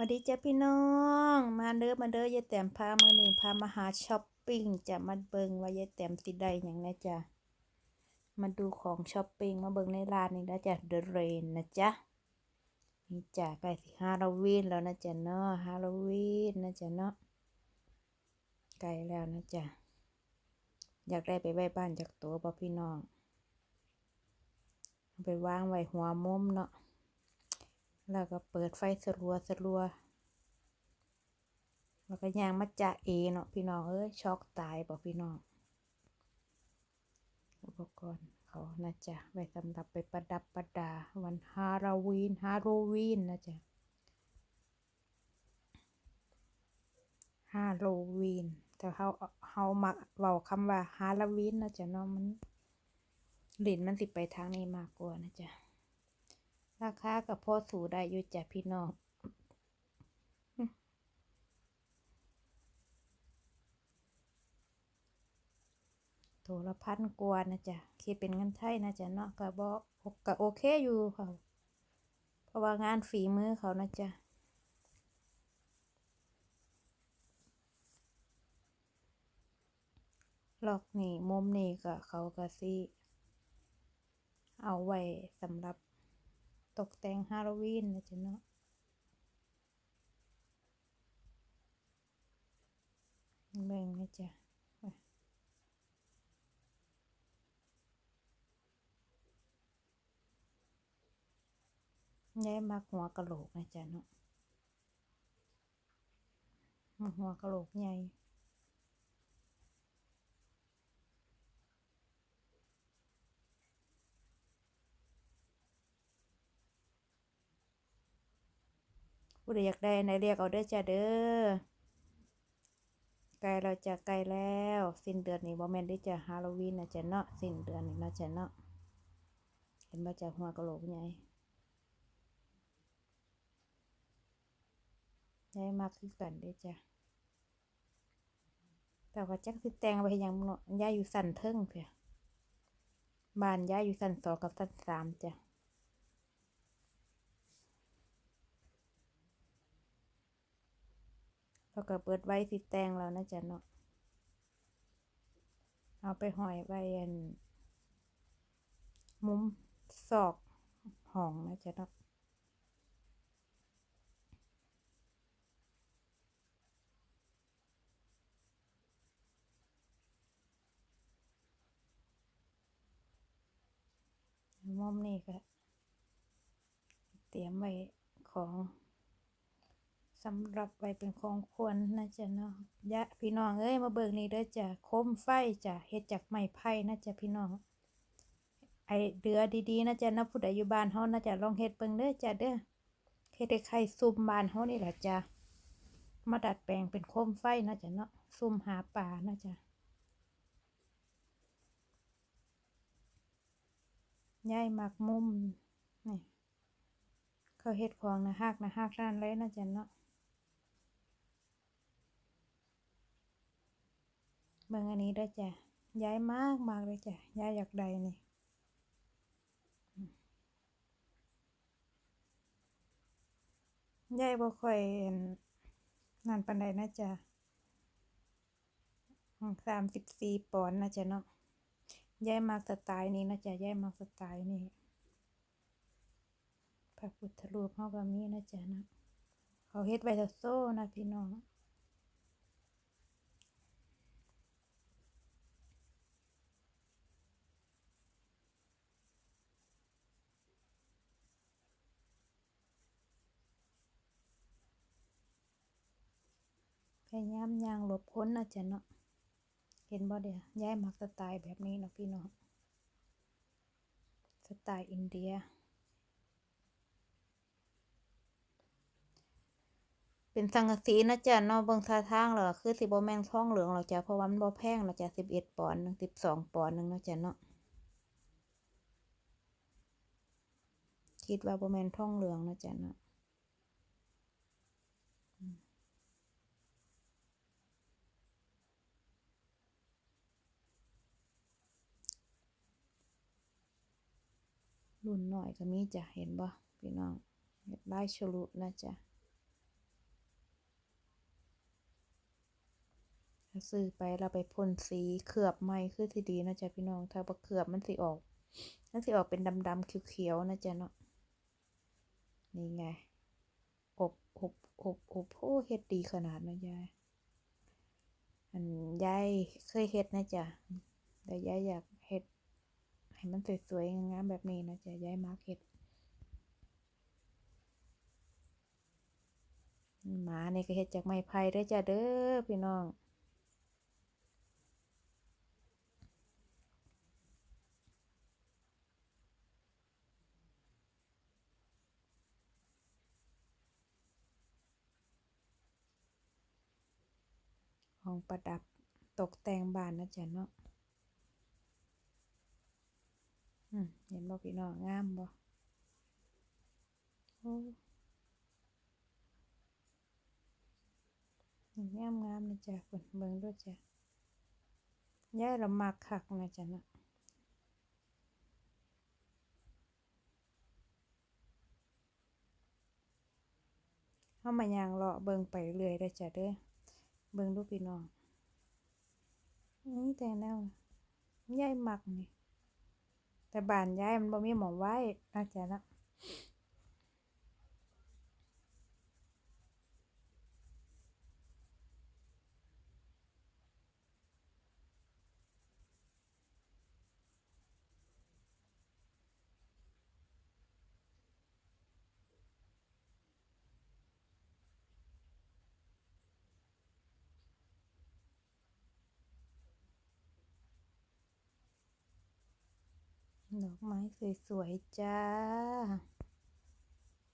วัสดีจ้าพี่น้อง มาเด้อมาเด้อยายแต้มพามือนี่พามาหาช้อปปิ้งจะมาเบิงว่ายายแต้มสิได้อย่างนะจ๊ะมาดูของช้อปปิ้งมาเบิงในร้านนี่นะจ๊ะเดอะเรนนะจ๊ะนี่จ้ะใกล้สิฮาโลวีนแล้วนะจ๊ะเนาะฮาโลวีนนะจ๊ะเนาะใกล้แล้วนะจ๊ะอยากได้ไปไว้บ้านจากตัวบ่พี่น้องไปวางไว้หัวมุมเนาะ แล้วก็เปิดไฟสลัวสลัวแล้วก็ย่างมาจะเอเนาะพี่น้องเอ้ยช็อกตายบอกพี่น้องอุปกรณ์เขานะจ๊ะไว้สำหรับไปประดับประดา วันฮาโลวีนฮาโลวีนนะจ๊ะฮาโลวีนแต่เขาเขามักเว้าคำว่าฮาโลวีนนะจ๊ะเนาะมันหลินมันสิไปทางนี้มากกว่านะจ๊ะ ราคากับพ่อสูได้อยู่จ้ะพี่น้องตัวละพันกว่านะจ๊ะคิดเป็นเงินไทยนะจ๊ะเนาะก็บ่ก็โอเคอยู่ค่ะเพราะว่างานฝีมือเขานะจ๊ะลอกนี่มุมนี่ก็เขาก็สิเอาไว้สำหรับ ตกแต่งฮาโลวีนนะจ๊ะเนาะเบ่งนะจ๊ะยายมักหัวกะโหลกนะจ๊ะเนาะหัวกะโหลกใหญ่ ผู้ใดอยากได้ในเรียกเอาเด้อจ้าเด้อใกล้เราจะใกล้แล้ว สิ้นเดือนนี้บ่แมนได้จะฮาโลวีนนะจ๊ะเนาะสิ้นเดือนนี้นะจ๊ะเนาะเห็นมาจากหัวกะโหลกใหญ่ใหญ่มากคือกันเด้จ้ะแต่ว่าจักสิแตงไปยังเนาะย้ายอยู่สันเทิงเพียบานย้ายอยู่สันสองกับสันสามจ้ะ แล้วก็เปิดไว้สิแตงแล้วนะจ๊ะเนาะเอาไปห้อยไว้อันมุมซอกห้องนะจ๊ะเนาะมุมนี้ก็เตรียมไว้ของ สำหรับไว้เป็นของควรนะจ๊ะเนาะยะพี่น้องเอ้ยมาเบิกนี่เด้อจ้ะโคมไฟจ้ะเฮ็ดจากไม้ไผ่นะจ๊ะพี่น้อง ไอเดือดีๆนะจ๊ะนะผู้ใดอยู่บ้านเฮานะจ๊ะลองเฮ็ดเบิ่งเด้อจ้ะเด้อเฮ็ดให้ใครซุ่มบ้านเฮานี่แหละจ้ะมาดัดแปลงเป็นโคมไฟนะจ๊ะเนาะซุ่มหาปลานะจ๊ะย้ายมักมุมนี่เขาเฮ็ดของนะฮักนะฮักร้านเลยนะจ๊ะเนาะ เบิ่งอันนี้ด้วยจ้ะย้ายมากมากเลยจ้ะย้ายอยากใดนี่ย้ายบ่ค่อยนนั่นปานใดนะจ๊ะสามสิบสี่ปอนด์นะจ๊ะเนาะย้ายมากสไตล์นี้นะจ๊ะย้ายมากสไตล์นี้พระพุทธรูปเฮาก็มีนะจ๊ะนะเขาเฮ็ดไว้โซ่นะพี่น้อง ยายามยางหลบพ้นนะจ๊ะเนาะเห็นบ่เดี๋ยวย้ายมักสไตล์แบบนี้เนาะพี่น้องสไตล์อินเดีย เป็นสังกะสีนะจ๊ะเนาะเบิ่งท่าทางแล้วก็คือสิบ่แม่นทองเหลืองหรอกจ้ะเพราะว่ามันบ่แพงนะจ๊ะสิบเอ็ดปอนด์หนึ่งสิบสองปอนด์หนึ่งนะจ๊ะเนาะคิดว่าบ่แมนทองเหลืองนะจ๊ะเนาะ รุ่นหน่อยก็มีจะเห็นบ่พี่น้องเห็ดลายลุนะจ๊ะซื้อไปเราไปพ่นสีเขือบไม้คือสีดีนะจ๊ะพี่น้องถ้าบ่เคลือบมันสีออกมันสีออกเป็นดำๆเขียวๆนะจ๊ะเนาะนี่ไงอบอบอบอบโอ้เฮ็ดดีขนาดนะยายอันยายเคยเฮ็ดนะจ๊ะแต่ยายอยาก ให้มันสวยๆงามๆแบบนี้นะจ๊ะยายมักเฮ็ดหมานี่ก็เฮ็ดจากไม้ไผ่เด้จ้ะเด้อพี่น้องของประดับตกแต่งบ้านนะจ๊ะเนาะ เห็นบ่พี่น้องงามบ่โอ้งามงามนะจ๊ะเพิ่นเบิ่งด้วยจ้ะยายละมักคักนะจ๊ะนะเฮามายางเลาะเบิ่งไปเรื่อยเด้จ้ะเด้อเบิ่งดูพี่น้องนี่แต่แนวยายมักนี่ แต่บ้านยายมันบ่มีหม้องไว้นะจ๊ะนะ ดอกไม้สวยๆจ้า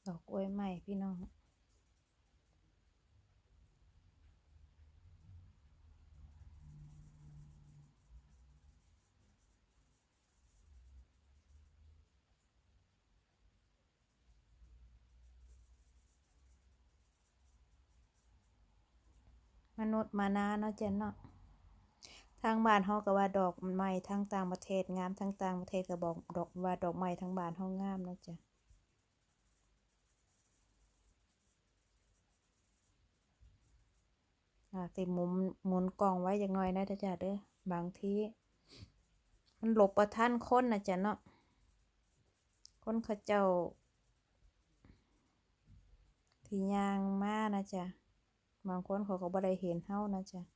ดอกกล้วยใหม่พี่น้อง มนุษย์มานาเนาะเจ้ะเนาะ ทางบ้านเฮาก็ว่าดอกไม้ทางต่างประเทศงามทางต่างประเทศก็บอกดอกว่าดอกไม้ทางบ้านเฮางามนะจ๊ะอ่าสิหมุนหมุนกล้องไว้จักหน่อยนะจ้ะเด้อบางทีมันหลบบ่ทันคนนะจ้ะเนาะคนเขาเจ้า ที่ย่างมานะจ๊ะบางคนเขาก็บ่ได้เห็นเฮานะจ๊ะ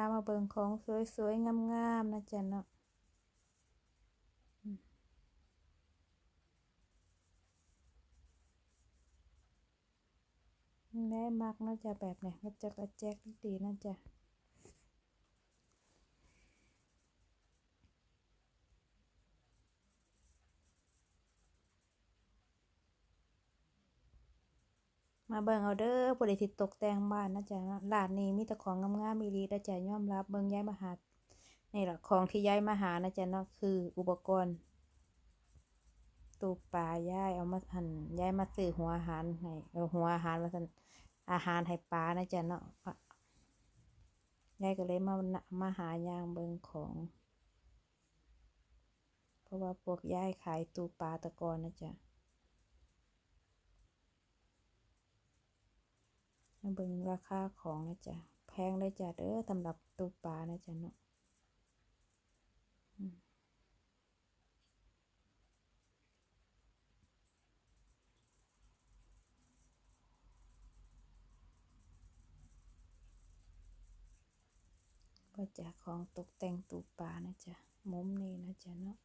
ามาเบิ่งของสวยๆงามๆนะจ๊ะเนาะแม่มักนะจ๊ะแบบเนี้ยกระจักกระแจกดีนะจ๊ะ มาเบิ่งเอาเด้อผู้ใดที่ตกแต่งบ้านนะจ๊ะเนาะร้านนี้มีแต่ของงามๆอีหลีนะจ๊ะยอมรับเบิ่งย้ายมาหานี่แหละของที่ย้ายมาหานะจ๊ะเนาะคืออุปกรณ์ตูปลาย้ายเอามาหั่นย้ายมาซื้อหัวอาหารให้เอาหัวอาหารมาสั่นอาหารให้ปลานะจ๊ะเนาะย้ายก็เลยมามาหาย่างเบิ่งของ เพราะว่าพวกย้ายขายตูปลาตะกอนนะจ๊ะ มา เบิ่งราคาของนะจ๊ะแพงเลยจ้ะเด้อสำหรับตู้ปลานะจ๊ะเนาะก็จะของตกแต่งตูปลานะจ๊ะมุมนี้นะจ๊ะเนาะ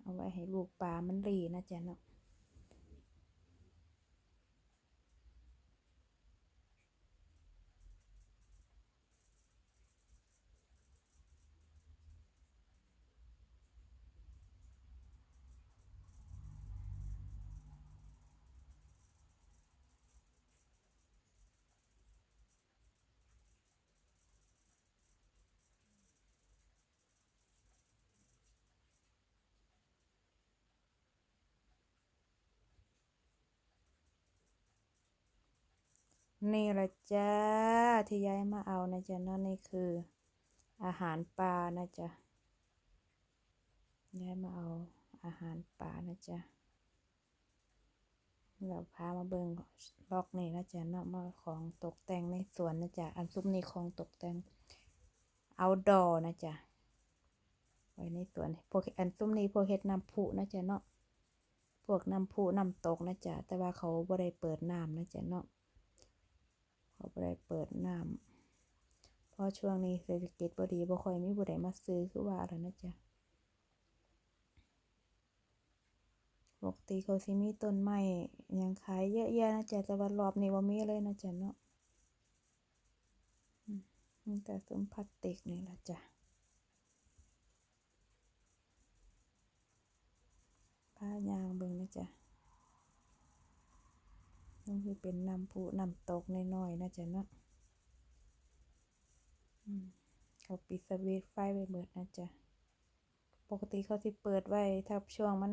เอาไว้ ให้ลูกปลามันรีนะจ๊ะเนาะ นี่ละจ้าที่ย้ายมาเอานะจ๊ะนั่นนี่คือ อาหารปลานะจ๊ะย้ายมาเอาอาหารปลานะจ๊ะเราพามาเบิ่งล็อกนี่นะจ๊ะเนาะมาของตกแต่งในสวนนะจ๊ะอันซุปนี้ของตกแต่งเอาดอนะจ๊ะไว้ในสวนพวกอันซุปนี้พวกเฮ็ดน้ำพุนะจ๊ะเนาะพวกน้ำพุน้ำตกนะจ๊ะแต่ว่าเขาบ่ได้เปิดน้ำนะจ๊ะเนาะ เขาบ่ได้เปิดน้ำเพราะช่วงนี้เศรษฐกิจบ่ดีบ่ค่อยมีผู้ใดมาซื้อคือว่าแล้วนะจ๊ะปกติเขาสิมีต้นไม้ยังขายเยอะแยะนะจ๊ะแต่ว่ารอบนี้บ่มีเลยนะจ๊ะเนาะมีแต่ซุ้มพลาสติกนี่ละจ้ะผ้ายางเบิ่งนะจ๊ะ นี่คือเป็นน้ำพุน้ำตกน้อยๆนะจ๊ะเนาะเขาปิดสวิตไฟไว้เบิดนะจ๊ะ ปกติเขาสิเปิดไว้ ถ้าช่วงมัน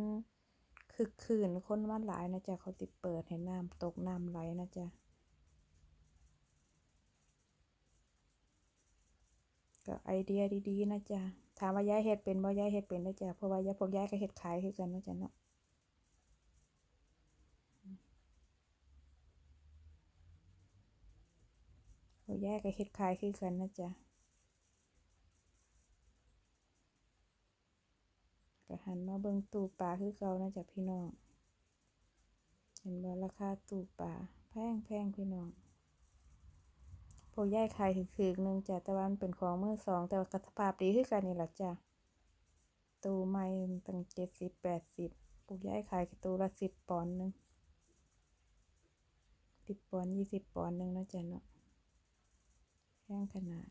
คึกคืนคนมาหลายนะจ๊ะเขาสิเปิดให้น้ำตกน้ำไหลนะจ๊ะก็ไอเดียดีๆนะจ๊ะ ถามว่าย้ายเฮ็ดเป็นบ่ย้ายเฮ็ดเป็นนะจ๊ะ เพราะว่าย้ายพวกย้ายก็เฮ็ดขายคือกันนะจ๊ะเนาะ พวกย้ายก็เฮ็ดขายคือกันนะจ๊ะก็หันมาเบิ่งตู้ปลาคือเก่านะจ๊ะพี่น้อง เห็นบ่ราคาตู้ปลาแพงแพงพี่น้องพวกย้ายขายถึกๆหนึงจ้ะแต่ว่ามันเป็นของมือสอง แต่ว่าก็สภาพดีคือกันนี่แหละจ้ะตู้ใหม่ตั้งเจ็ดสิบแปดสิบพวกย้ายขายตูละสิบปอนด์หนึงสิบปอนด์ยี่สิบปอนด์หนึงนะจ๊ะเนาะ แห้งขนาด